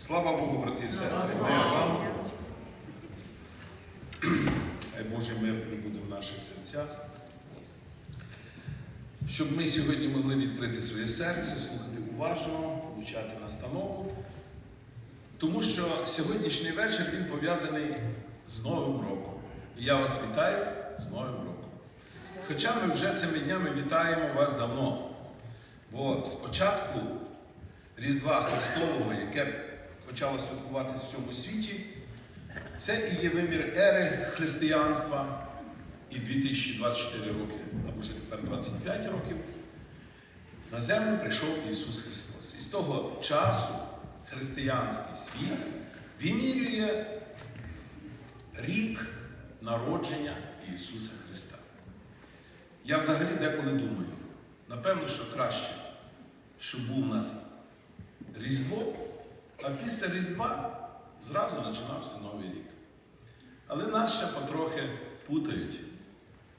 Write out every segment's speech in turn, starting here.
Слава Богу, брати і сестри, мир вам. Хай Божий мир прибуде в наших серцях. Щоб ми сьогодні могли відкрити своє серце, слухати уважно, влучати настанову. Тому що сьогоднішній вечір він пов'язаний з Новим роком. І я вас вітаю з Новим роком. Хоча ми вже цими днями вітаємо вас давно. Бо спочатку Різдва Христового, яке почало святкуватись в всьому світі, це і є вимір ери християнства і 2024 роки, або вже тепер 25 років. На землю прийшов Ісус Христос. І з того часу християнський світ вимірює рік народження Ісуса Христа. Я взагалі деколи думаю, напевно, що краще, щоб був у нас Різдво, а після Різдва зразу починався Новий рік. Але нас ще потрохи путають.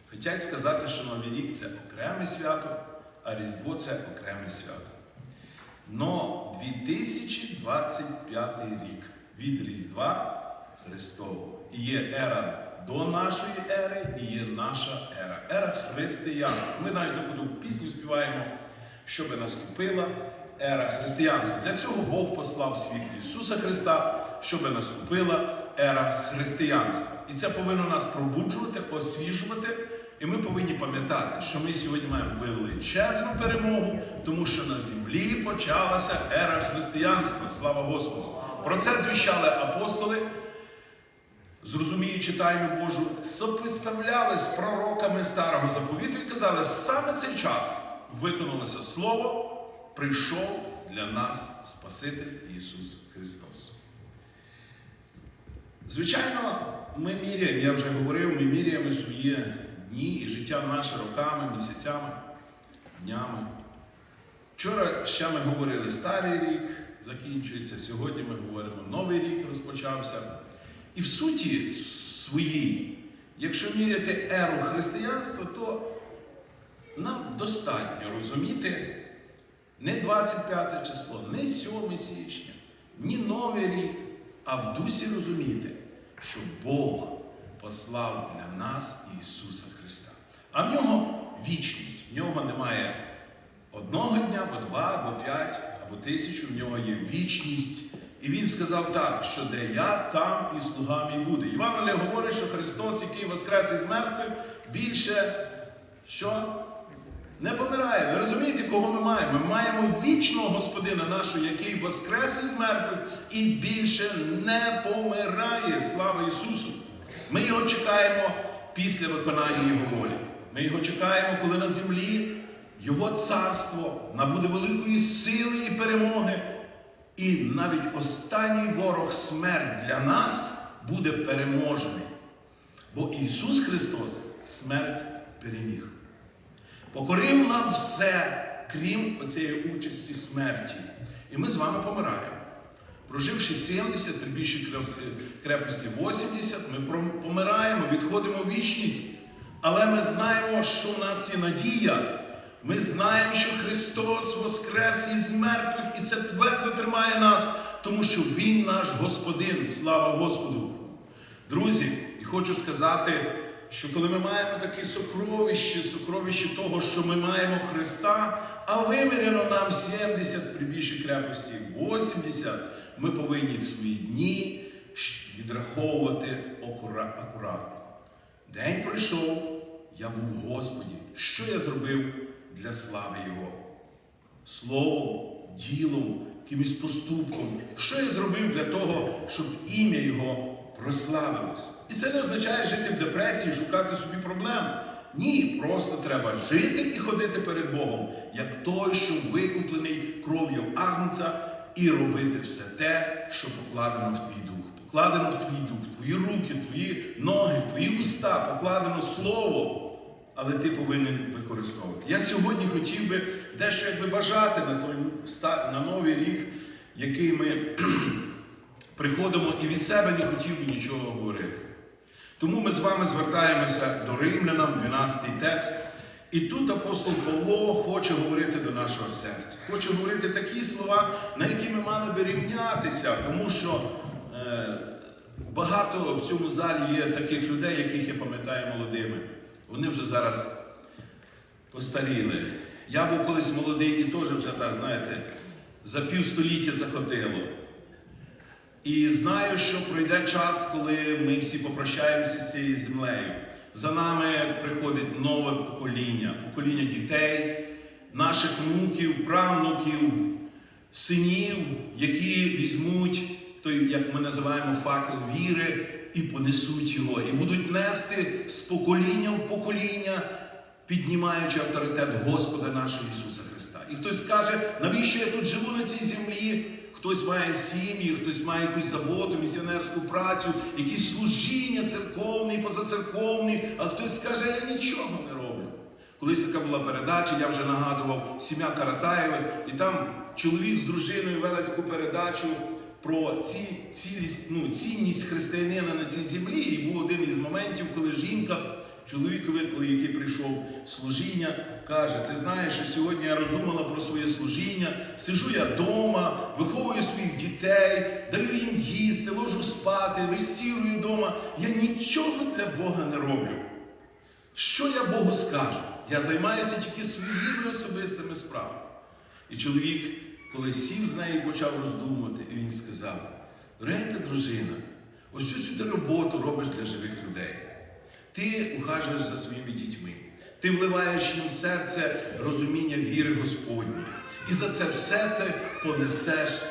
Хотять сказати, що Новий рік це окреме свято, а Різдво це окреме свято. Но 2025 рік від Різдва Христового. І є ера до нашої ери, і є наша ера. Ера християнства. Ми навіть таку пісню співаємо, щоби наступила ера християнства. Для цього Бог послав світ Ісуса Христа, щоби наступила ера християнства. І це повинно нас пробуджувати, освіжувати. І ми повинні пам'ятати, що ми сьогодні маємо величезну перемогу, тому що на землі почалася ера християнства. Слава Господу! Про це звіщали апостоли, зрозуміючи тайну Божу, сопоставляли з пророками старого заповіту і казали, саме цей час виконалося слово, прийшов для нас Спаситель Ісус Христос. Звичайно, ми міряємо, я вже говорив, ми міряємо свої дні і життя наше роками, місяцями, днями. Вчора ще ми говорили старий рік, закінчується, сьогодні ми говоримо новий рік розпочався. І в суті своїй, якщо міряти еру християнства, то нам достатньо розуміти не 25 число, не 7 січня, ні Новий рік, а в дусі розуміти, що Бог послав для нас Ісуса Христа. А в нього вічність, в нього немає одного дня, або два, або п'ять, або тисячу, в нього є вічність. І він сказав так, що де я, там і слуга мій буде. Іван говорить, що Христос, який воскрес із мертвих, більше що? Не помирає. Ви розумієте, кого ми маємо? Ми маємо вічного Господина нашого, який воскрес із мертвих і більше не помирає. Слава Ісусу! Ми його чекаємо після виконання Його волі. Ми його чекаємо, коли на землі Його царство набуде великої сили і перемоги. І навіть останній ворог смерть для нас буде переможений. Бо Ісус Христос смерть переміг. Покорив нам все, крім оцієї участі смерті. І ми з вами помираємо. Проживши 70, при більшій крепості 80, ми помираємо, відходимо в вічність. Але ми знаємо, що в нас є надія. Ми знаємо, що Христос воскрес із мертвих, і це твердо тримає нас, тому що Він наш Господин. Слава Господу! Друзі, і хочу сказати, що коли ми маємо такі сокровища, сокровища того, що ми маємо Христа, а виміряно нам 70 при більшій крепості, 80, ми повинні в свої дні відраховувати акуратно. День пройшов, я був в Господі. Що я зробив для слави Його? Словом, ділом, якимось поступком. Що я зробив для того, щоб ім'я Його прославилось? І це не означає жити в депресії, шукати собі проблем. Ні, просто треба жити і ходити перед Богом, як той, що викуплений кров'ю Агнця, і робити все те, що покладено в твій дух. Покладено в твій дух, твої руки, твої ноги, твої уста, покладено слово. Але ти повинен використовувати. Я сьогодні хотів би дещо якби бажати на той на новий рік, який ми приходимо, і від себе не хотів би нічого говорити. Тому ми з вами звертаємося до римлянам, 12 текст, І тут апостол Павло хоче говорити до нашого серця, хоче говорити такі слова, на які ми мали би рівнятися, тому що е, багато в цьому залі є таких людей, яких я пам'ятаю молодими. Вони вже зараз постаріли. Я був колись молодий і теж вже так, знаєте, за півстоліття закотило. І знаю, що пройде час, коли ми всі попрощаємося з цією землею. За нами приходить нове покоління, покоління дітей, наших внуків, правнуків, синів, які візьмуть той, як ми називаємо, факел віри і понесуть його, і будуть нести з покоління в покоління, піднімаючи авторитет Господа нашого Ісуса Христа. І хтось скаже, навіщо я тут живу на цій землі? Хтось має сім'ї, хтось має якусь заботу, місіонерську працю, якісь служіння церковні, позацерковні, а хтось скаже, я нічого не роблю. Колись така була передача, я вже нагадував сім'я Каратаєвих, і там чоловік з дружиною вели таку передачу про ці, цілість, ну, цінність християнина на цій землі. І був один із моментів, коли жінка, чоловікові, коли який прийшов служіння, каже: Ти знаєш, що сьогодні я роздумала про своє служіння, сижу я вдома, виховую своїх дітей, даю їм їсти, ложу спати, вистірую вдома. Я нічого для Бога не роблю. Що я Богу скажу? Я займаюся тільки своїми особистими справами. І чоловік, коли сів з нею почав роздумувати, і він сказав: Дорогенька дружина, ось цю ти роботу робиш для живих людей. Ти ухажуєш за своїми дітьми, ти вливаєш їм в серце розуміння віри Господньої. І за це все це понесеш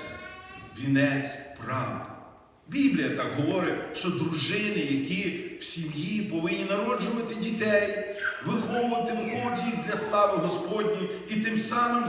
вінець правди. Біблія так говорить, що дружини, які в сім'ї повинні народжувати дітей, виховувати, виховувати їх для слави Господньої, і тим самим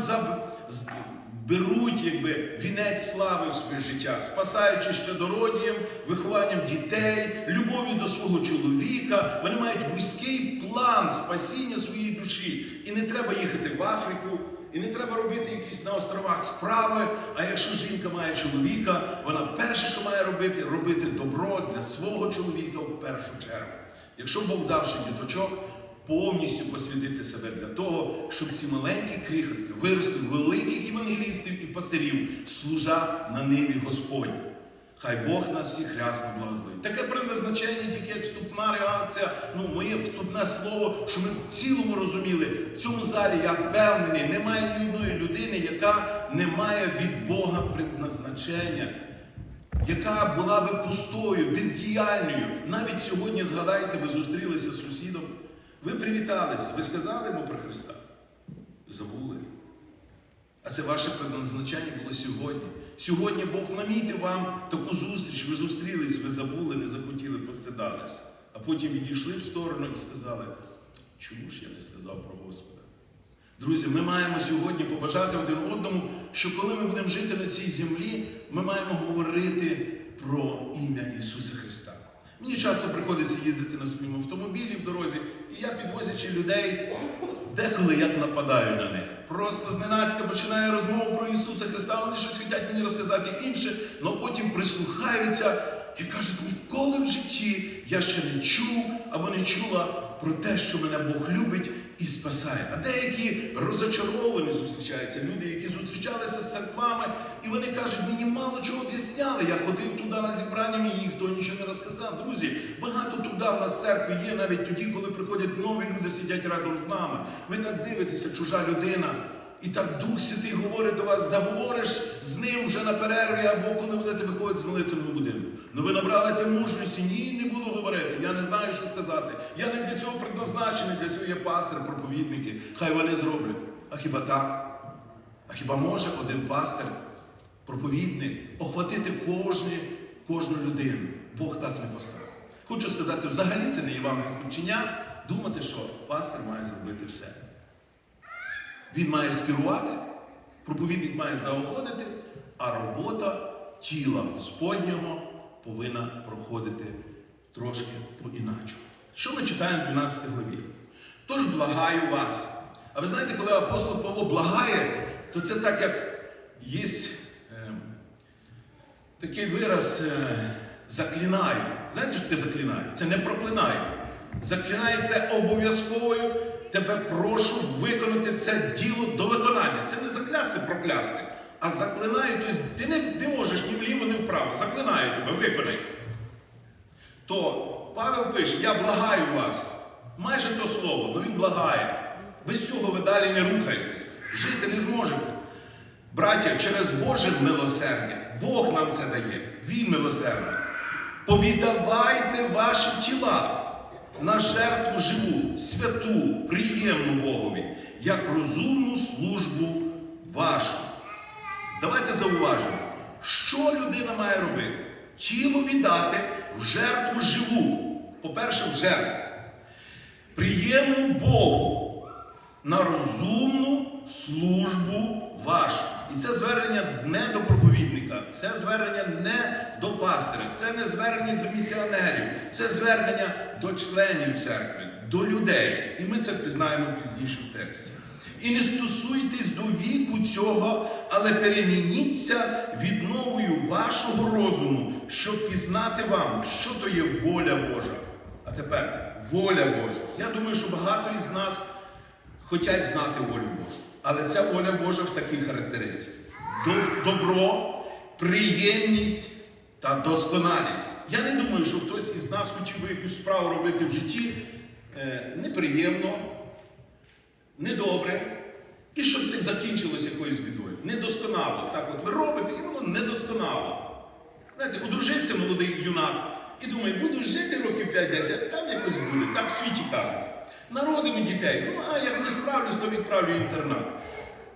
беруть якби, вінець слави в своє життя, спасаючи щодородієм, вихованням дітей, любов'ю до свого чоловіка. Вони мають вузький план спасіння своєї душі. І не треба їхати в Африку. І не треба робити якісь на островах справи. А якщо жінка має чоловіка, вона перше, що має робити, робити добро для свого чоловіка в першу чергу. Якщо Бог давши діточок, повністю посвятити себе для того, щоб ці маленькі крихотки виросли великих євангелістів і пастирів, служа на ниві Господні. Хай Бог нас всіх рясно благословить. Таке предназначення, тільки як вступна реакція, ну, моє вступне слово, що ми в цілому розуміли. В цьому залі я впевнений, немає ні одної людини, яка не має від Бога предназначення, яка була би пустою, бездіяльною. Навіть сьогодні згадайте, ви зустрілися з сусідом, ви привіталися, ви сказали йому про Христа. Забули. А це ваше предназначення було сьогодні. Сьогодні Бог намітив вам таку зустріч, ви зустрілись, ви забули, не захотіли, постидалися. А потім відійшли в сторону і сказали, чому ж я не сказав про Господа? Друзі, ми маємо сьогодні побажати один одному, що коли ми будемо жити на цій землі, ми маємо говорити про ім'я Ісуса Христа. Мені часто приходиться їздити на своєму автомобілі в дорозі, я, підвозячи людей, деколи як нападаю на них. Просто зненацька починаю розмову про Ісуса Христа, вони щось хочуть мені розказати інше, але потім прислухаються і кажуть, ніколи в житті я ще не чув або не чула про те, що мене Бог любить і спасає. А деякі розочаровані зустрічаються, люди, які зустрічалися з церквами, і вони кажуть, мені мало чого об'ясняли. Я ходив туди на зібрання, мені ніхто нічого не розказав. Друзі, багато туди в нас церкви є навіть тоді, коли приходять нові люди, сидять разом з нами. Ви так дивитеся, чужа людина. І так Дух Святий говорить до вас, заговориш з ним вже на перерві, або коли будете виходити з молитвеного будинку. Ну ви набралися мужності, ні, не буду говорити. Я не знаю, що сказати. Я не для цього предназначений, для цього є пастир, проповідники. Хай вони зроблять. А хіба так? А хіба може один пастир, проповідник, охватити кожну, кожну людину? Бог так не поставив. Хочу сказати, взагалі це не євангельське вчення, думати, що пастир має зробити все. Він має скерувати, проповідник має заохотити, а робота тіла Господнього повинна проходити трошки по-іначе. Що ми читаємо в 12 главі? Тож благаю вас. А ви знаєте, коли апостол Павло благає, то це так, як є е, такий вираз е, заклинаю. Знаєте, що таке заклинаю? Це не проклинаю. Заклинає це обов'язковою тебе прошу виконати це діло до виконання. Це не заклясти, проклясти, а заклинаю. Тобто ти не, не можеш ні вліво, ні вправо. Заклинаю тебе, виконай. То Павел пише: Я благаю вас. Майже то слово, але він благає. Без цього ви далі не рухаєтесь. Жити не зможете. Браття, через Боже милосердя, Бог нам це дає. Він милосердний. Повідавайте ваші тіла на жертву живу, святу, приємну Богові, як розумну службу вашу. Давайте зауважимо, що людина має робити? Тіло віддати в жертву живу. По-перше, в жертву. Приємну Богу на розумну службу вашу. І це звернення не до проповідника, це звернення не до пастиря, це не звернення до місіонерів, це звернення до членів церкви, до людей. І ми це пізнаємо пізніше в тексті. І не стосуйтесь до віку цього, але перемініться відновою вашого розуму, щоб пізнати вам, що то є воля Божа. А тепер воля Божа. Я думаю, що багато із нас хочуть знати волю Божу. Але ця воля Божа в такій характеристиці: добро, приємність та досконалість. Я не думаю, що хтось із нас хотів би якусь справу робити в житті неприємно, недобре, і щоб це закінчилось якоюсь бідою. Недосконало. Так от ви робите, і воно недосконало. Знаєте, одружився молодий юнак і думає, буду жити років 5-10, там якось буде, так в світі кажуть. Народимо дітей, ну а як не справлюсь, то відправлю інтернат.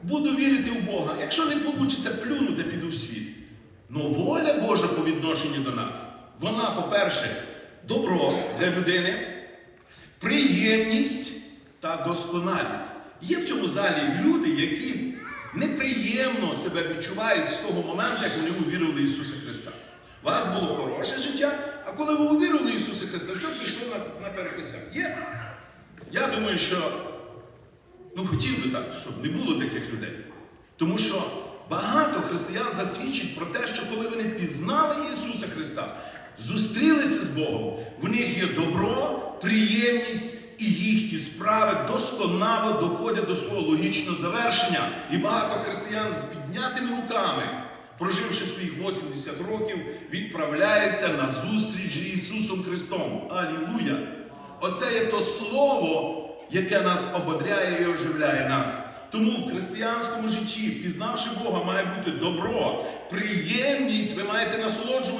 Буду вірити в Бога. Якщо не вийде, плюну та піду в світ. Ну воля Божа по відношенню до нас. Вона, по-перше, добро для людини, приємність та досконалість. Є в цьому залі люди, які неприємно себе відчувають з того моменту, як вони увірували в Ісуса Христа. У вас було хороше життя, а коли ви увірували в Ісуса Христа, все пішло на, на перекосяк. Є? Я думаю, що ну хотів би так, щоб не було таких людей. Тому що багато християн засвідчить про те, що коли вони пізнали Ісуса Христа, зустрілися з Богом, в них є добро, приємність і їхні справи досконало доходять до свого логічного завершення. І багато християн з піднятими руками, проживши своїх 80 років, відправляються на зустріч з Ісусом Христом. Алілуя! Оце є то слово, яке нас ободряє і оживляє нас. Тому в християнському житті, пізнавши Бога, має бути добро, приємність. Ви маєте насолоджуватися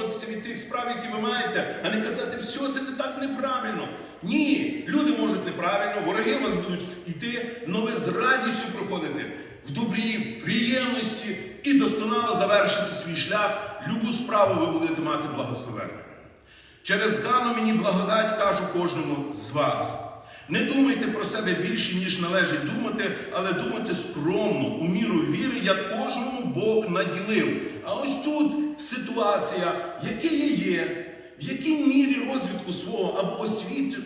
тих справ, які ви маєте, а не казати, все це не так неправильно. Ні, люди можуть неправильно, вороги вас будуть йти, але ви з радістю проходите в добрі, приємності і досконало завершити свій шлях. Любу справу ви будете мати благословення. Через дану мені благодать кажу кожному з вас. Не думайте про себе більше, ніж належить думати, але думайте скромно, у міру віри, як кожному Бог наділив. А ось тут ситуація, яке я є, в якій мірі розвитку свого або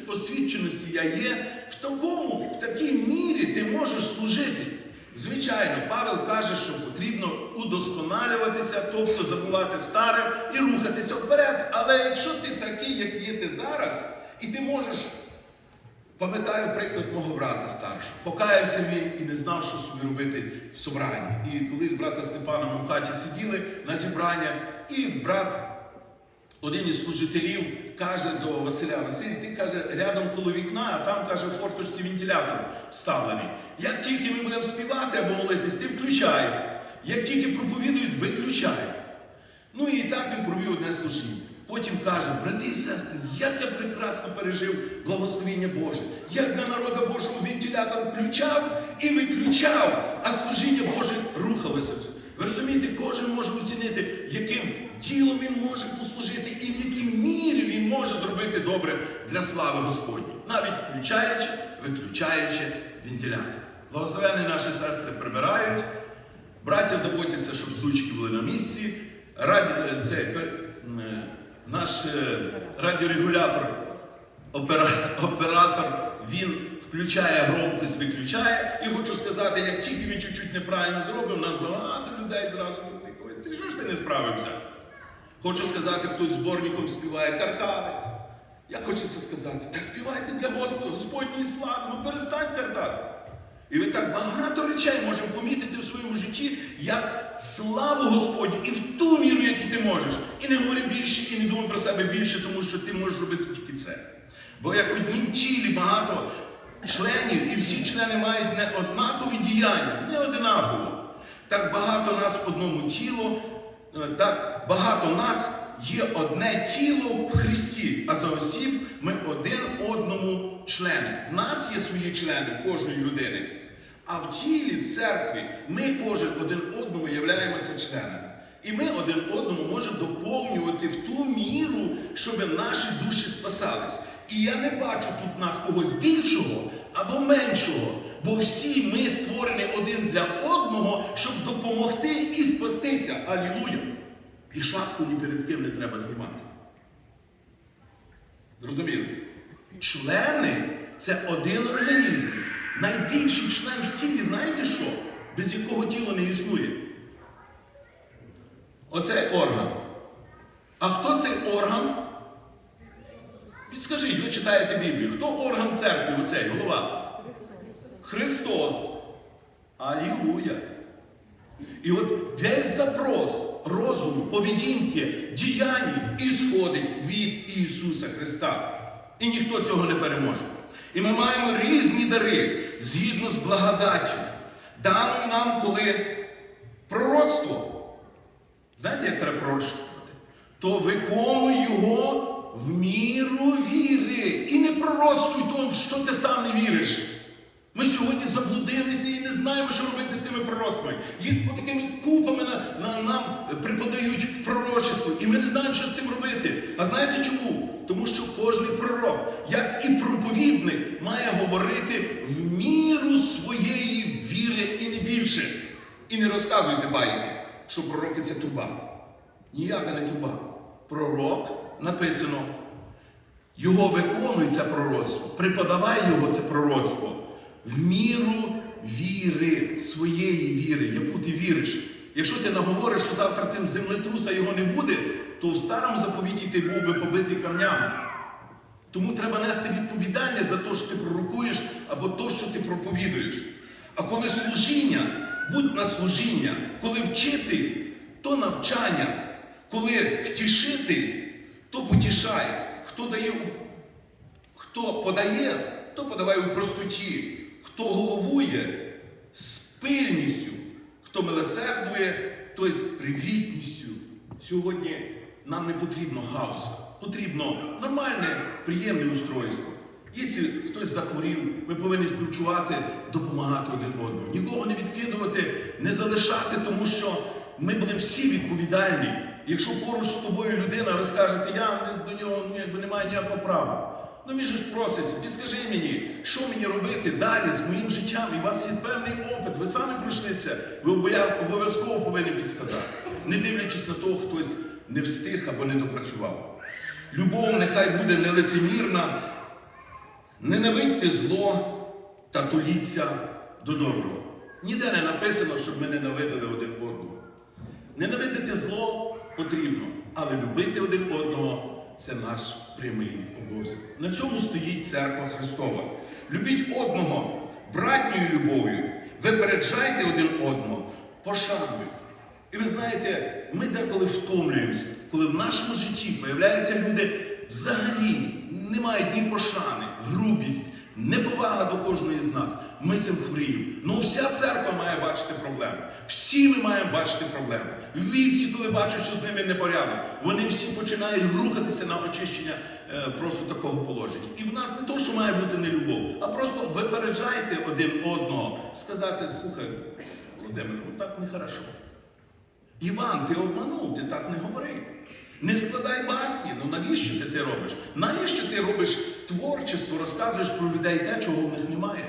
освіченості я є, в такому, в такій мірі ти можеш служити. Звичайно, Павел каже, що потрібно удосконалюватися, тобто забувати старе і рухатися вперед. Але якщо ти такий, як є ти зараз, і ти можеш, пам'ятаю приклад мого брата старшого, покаявся він і не знав, що собі робити в собранні. І колись брата Степана ми в хаті сиділи на зібрання, і брат. Один із служителів каже до Василя Василь, ти каже, рядом коло вікна, а там каже в форточці вентилятор вставлений. Як тільки ми будемо співати або молитись, ти включай. Як тільки проповідують, виключай. Ну і так він провів одне служіння. Потім каже, брати і сестри, як я прекрасно пережив благословіння Боже. Я для народу Божого вентилятор включав і виключав, а служіння Боже рухалося. Ви розумієте, кожен може оцінити, яким ділом він може послужити і в якій мірі він може зробити добре для слави Господні, навіть включаючи, виключаючи вентилятор. Благословені наші сестри прибирають, браття заботяться, щоб сучки були на місці. Раді, це, пер- е, наш е, радіорегулятор, опера- оператор, він включає громкость, виключає. І хочу сказати, як тільки він чуть-чуть неправильно зробив, у нас багато людей зразу будуть ти що ж ти не справився? Хочу сказати, хтось зборником співає, картавить. Як хочеться сказати, та співайте для Господа, Господній слави, ну перестань картати. І ви так багато речей можемо помітити в своєму житті, як славу Господню і в ту міру, яку ти можеш. І не говори більше, і не думай про себе більше, тому що ти можеш робити тільки це. Бо як однім тілі багато членів, і всі члени мають не однакові діяння, не одинаково. Так багато нас в одному тілу, е, так багато нас є одне тіло в Христі, а за осіб ми один члени. В нас є свої члени кожної людини. А в тілі, в церкві, ми кожен один одному являємося членами. І ми один одному можемо доповнювати в ту міру, щоб наші душі спасались. І я не бачу тут нас когось більшого або меншого, бо всі ми створені один для одного, щоб допомогти і спастися. Алілуя! І шапку ні перед ким не треба знімати. Зрозуміли? Члени це один організм. Найбільший член в тілі, знаєте що? Без якого тіло не існує. Оцей орган. А хто цей орган? Підскажіть, ви читаєте Біблію. Хто орган церкви оцей, голова? Христос. Алілуя. І от десь запрос розуму, поведінки, діянь ісходить від Ісуса Христа. І ніхто цього не переможе. І ми маємо різні дари згідно з благодаттю, даною нам, коли пророцтво. Знаєте, як треба пророчествувати? То виконуй його в міру віри. І не пророцтвуй то, в що ти сам не віриш. Ми сьогодні заблудилися і не знаємо, що робити з тими пророцтвами. Їх такими купами на, на, нам преподають в пророчество, і ми не знаємо, що з цим робити. А знаєте чому? Тому що кожен пророк, як і проповідник, має говорити в міру своєї віри і не більше. І не розказуйте байки, що пророки це труба. Ніяка не труба. Пророк написано. Його виконує це пророцтво, преподавай його це пророцтво в міру віри, своєї віри, яку ти віриш. Якщо ти наговориш, що завтра тим землетруса його не буде, то в старому заповіті ти був би побитий камнями. Тому треба нести відповідальність за те, що ти пророкуєш, або те, що ти проповідуєш. А коли служіння, будь на служіння, коли вчитель, то навчання, коли втішитель, то потішає. Хто дає, хто подає, то подаває у простоті. Хто головує з пильністю, хто милосердує, той з привітністю. Сьогодні нам не потрібно хаосу, потрібно нормальне, приємне устройство. Якщо хтось захворів, ми повинні співчувати, допомагати один одному. Нікого не відкидувати, не залишати, тому що ми будемо всі відповідальні. Якщо поруч з тобою людина розкаже, я не- до нього ну, якби, не маю ніякого права. Ну він же ж проситься, підскажи мені, що мені робити далі з моїм життям? І у вас є певний опит, ви самі пройшли це, ви обов'язково повинні підсказати, не дивлячись на того, хтось не встиг або не допрацював. Любов нехай буде нелицемірна, ненавидьте зло та туліться до доброго. Ніде не написано, щоб ми ненавидили один одного. Ненавидити зло потрібно, але любити один одного це наш прямий обов'язок. На цьому стоїть церква Христова. Любіть одного братньою любов'ю, випереджайте один одного, пошануйте. І ви знаєте, ми деколи втомлюємося, коли в нашому житті появляються люди взагалі не мають ні пошани, грубість, неповага до кожної з нас. Ми цим хворіємо. Ну вся церква має бачити проблему. Всі ми маємо бачити проблему. Вівці, коли бачать, що з ними непорядок, вони всі починають рухатися на очищення е, просто такого положення. І в нас не то, що має бути не любов, а просто випереджайте один одного, сказати, слухай, Володимир, ну так нехорошо. Іван, ти обманув, ти так не говори. Не складай басні, ну навіщо ти це робиш? Навіщо ти робиш творчество, розказуєш про людей те, чого в них немає?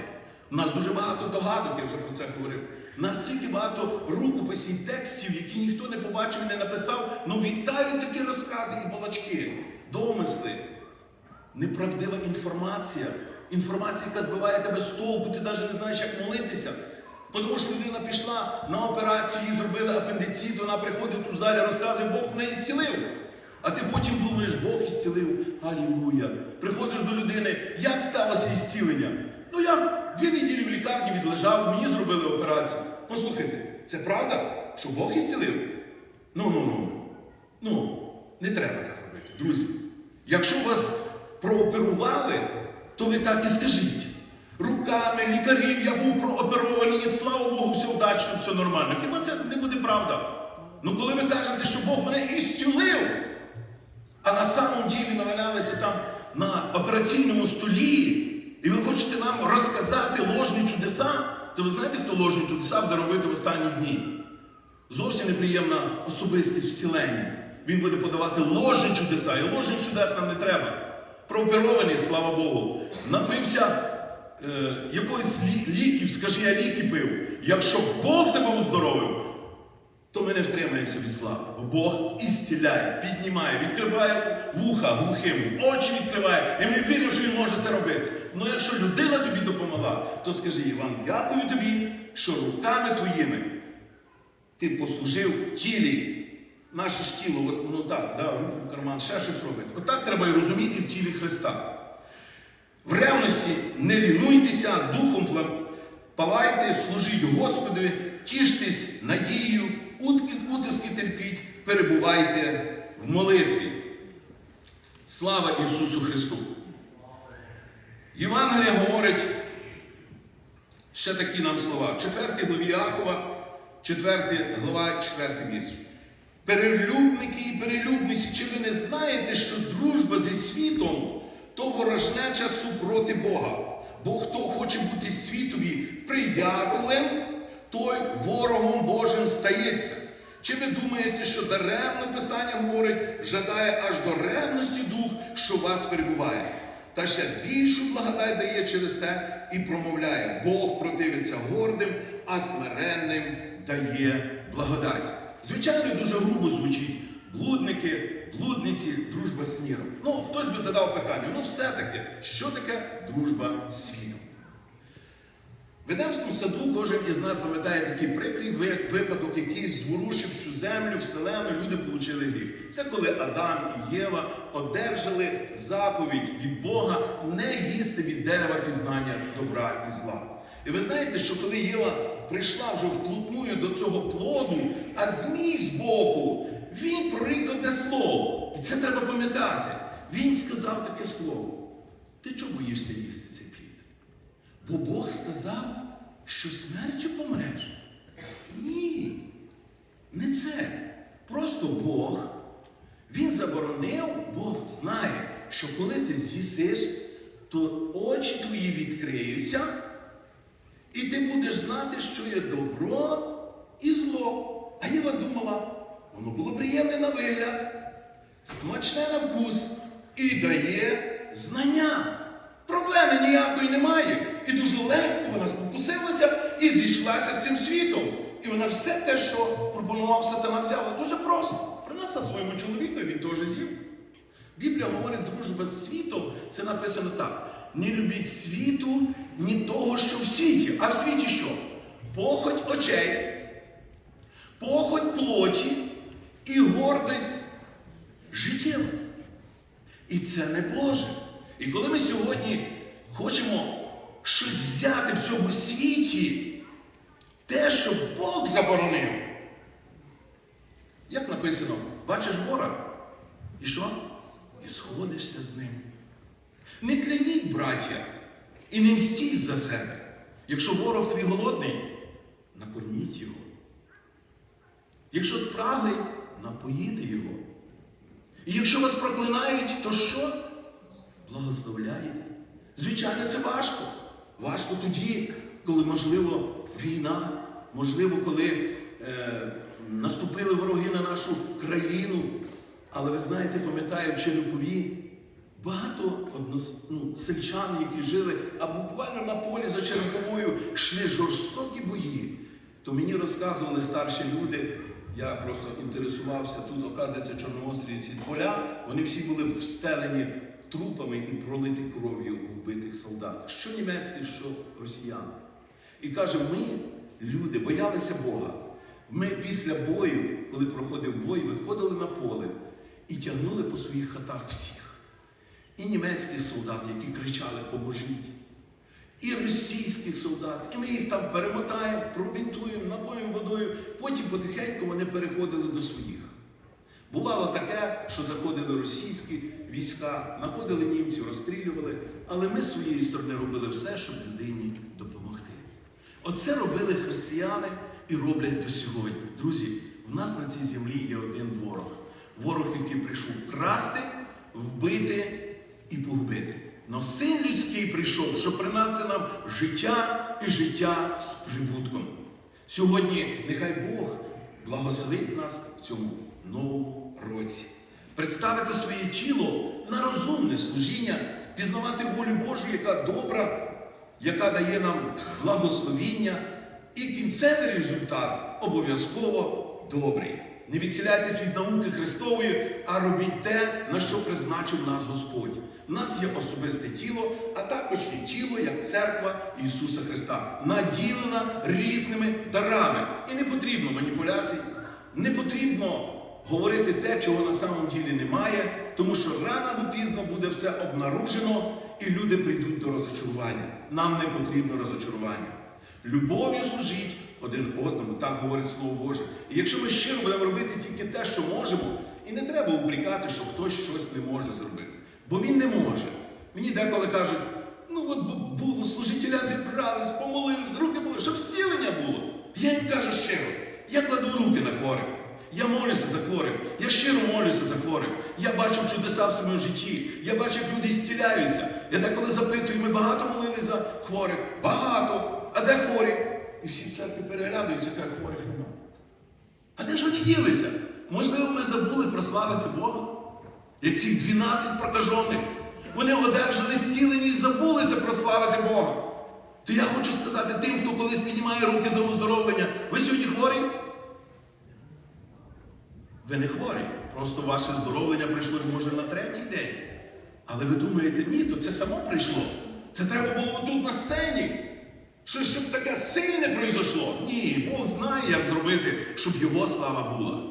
У нас дуже багато догадок, я вже про це говорив. У нас стільки багато рукописів, текстів, які ніхто не побачив, не написав, ну вітають такі розкази і балачки, домисли. Неправдива інформація. Інформація, яка збиває тебе з толку, ти навіть не знаєш, як молитися. Тому що людина пішла на операцію, їй зробили апендицит, вона приходить у залі, розказує, Бог мене зцілив. А ти потім думаєш, Бог ісцілив, алілуя. Приходиш до людини, як сталося ісцілення? Ну я дві неділі в лікарні відлежав, мені зробили операцію. Послухайте, це правда, що Бог ісцілив? Ну, ну, ну. Ну, не треба так робити, друзі. Якщо вас прооперували, то ви так і скажіть. Руками лікарів я був прооперований, і слава Богу, все вдачно, все нормально. Хіба це не буде правда? Ну коли ви кажете, що Бог мене ісцілив, а на самом ділі навалялися там на операційному столі, і ви хочете нам розказати ложні чудеса, то ви знаєте, хто ложні чудеса буде робити в останні дні? Зовсім неприємна особистість вселенні. Він буде подавати ложні чудеса, і ложних чудес нам не треба. Прооперований, слава Богу, напився е, якоїсь лі- ліків, скажи, я ліки пив. Якщо Бог тебе уздоровив, то ми не втримаємося від слави. Бог ісціляє, піднімає, відкриває вуха глухим, очі відкриває, і ми віримо, що він може це робити. Ну якщо людина тобі допомогла, то скажи Іван, дякую тобі, що руками твоїми ти послужив в тілі. Наше ж тіло, от воно так, да, руку в карман, ще щось робить. Отак треба і розуміти в тілі Христа. В ревності не лінуйтеся, духом палайте, служіть Господові, тіштесь надією, утиски терпіть, перебувайте в молитві. Слава Ісусу Христу! Євангелія говорить ще такі нам слова. В 4 главі Якова, 4 глава, 4 вірш. Перелюбники і перелюбниці, чи ви не знаєте, що дружба зі світом то ворожнеча супроти Бога? Бо хто хоче бути світові приятелем, той ворогом Божим стається. Чи ви думаєте, що даремно Писання говорить, жадає аж до ревності дух, що вас перебуває? Та ще більшу благодать дає через те і промовляє: Бог противиться гордим, а смиренним дає благодать. Звичайно, дуже грубо звучить. Блудники, блудниці, дружба з міром. Ну, хтось би задав питання: ну все-таки, що таке дружба з світом? В Едемському саду кожен із нас пам'ятає такий прикрий випадок, який зворушив всю землю, вселену, люди отримали гріх. Це коли Адам і Єва одержали заповідь від Бога не їсти від дерева пізнання добра і зла. І ви знаєте, що коли Єва прийшла вже вплотную до цього плоду, а змій з боку, він прорік одне слово. І це треба пам'ятати. Він сказав таке слово. Ти чого боїшся їсти цей плід? Бо Бог сказав, що смертю помреш. Ні, не це. Просто Бог, Він заборонив, Бог знає, що коли ти з'їсиш, то очі твої відкриються, і ти будеш знати, що є добро і зло. А Єва думала, воно було приємне на вигляд, смачне на вкус і дає знання. Проблеми ніякої немає. І дуже легко вона спокусилася і зійшлася з цим світом. І вона все те, що пропонував сатана, взяла дуже просто. Принесла своєму чоловіку, і він теж з'їв. Біблія говорить, дружба з світом, це написано так. Не любіть світу, ні того, що в світі. А в світі що? Похоть очей, похоть плоті і гордость життєва. І це не Боже. І коли ми сьогодні хочемо щось взяти в цьому світі, те, що Бог заборонив, як написано, бачиш вора, і що? І сходишся з ним. Не кляніть, браття, і не мстіть за себе. Якщо ворог твій голодний, накорміть його. Якщо спраглий, напоїти його. І якщо вас проклинають, то що? Благословляйте. Звичайно, це важко. Важко тоді, коли, можливо, війна, можливо, коли е, наступили вороги на нашу країну. Але ви знаєте, пам'ятаю, в Черепові багато однос, ну, сельчан, які жили, а буквально на полі за Череповою йшли жорстокі бої. То мені розказували старші люди, я просто інтересувався, тут, оказується, Чорноострі ці поля, вони всі були встелені трупами і пролиті кров'ю вбитих солдат, що німецьких, що росіян. І каже, ми, люди, боялися Бога. Ми після бою, коли проходив бой, виходили на поле і тягнули по своїх хатах всіх. І німецьких солдат, які кричали Поможіть, і російських солдат, і ми їх там перемотаємо, пробінтуємо, напоїмо водою, потім потихеньку вони переходили до своїх. Бувало таке, що заходили російські війська, знаходили німців, розстрілювали, але ми з своєї сторони робили все, щоб людині допомогти. Оце робили християни і роблять до сьогодні. Друзі, в нас на цій землі є один ворог. Ворог, який прийшов красти, вбити і погубити. Но син людський прийшов, щоб принести нам життя і життя з прибутком. Сьогодні нехай Бог благословить нас в цьому новому році. Представити своє тіло на розумне служіння, пізнавати волю Божу, яка добра, яка дає нам благословіння, і кінцевий результат обов'язково добрий. Не відхиляйтесь від науки Христової, а робіть те, на що призначив нас Господь. У нас є особисте тіло, а також є тіло як церква Ісуса Христа, наділена різними дарами. І не потрібно маніпуляцій, не потрібно говорити те, чого на самом ділі немає, тому що рано або пізно буде все обнаружено, і люди прийдуть до розочарування. Нам не потрібно розочарування. Любов'ю служіть один одному, так говорить Слово Боже. І якщо ми щиро будемо робити тільки те, що можемо, і не треба упрекати, що хтось щось не може зробити. Бо він не може. Мені деколи кажуть, ну от було, служителя зібрались, помолились, руки були, щоб зцілення було. Я їм кажу щиро, я кладу руки на хворих. Я молюся за хворих, я щиро молюся за хворих. Я бачив чудеса в своєму житті. Я бачив, як люди зціляються. Я деколи запитую, ми багато молились за хворих? Багато. А де хворі? І всі в церкві переглядаються, як хворих нема. А де ж вони ділися? Можливо, ми забули прославити Бога? Як ці 12 прокажених. Вони одержали зцілення і забулися прославити Бога. То я хочу сказати тим, хто колись піднімає руки за оздоровлення, ви сьогодні хворі? Ви не хворі. Просто ваше здоровлення прийшло, може, на третій день. Але ви думаєте, ні, то це само прийшло. Це треба було тут на сцені. Що, щоб таке сильне пройшло. Ні, Бог знає, як зробити, щоб його слава була.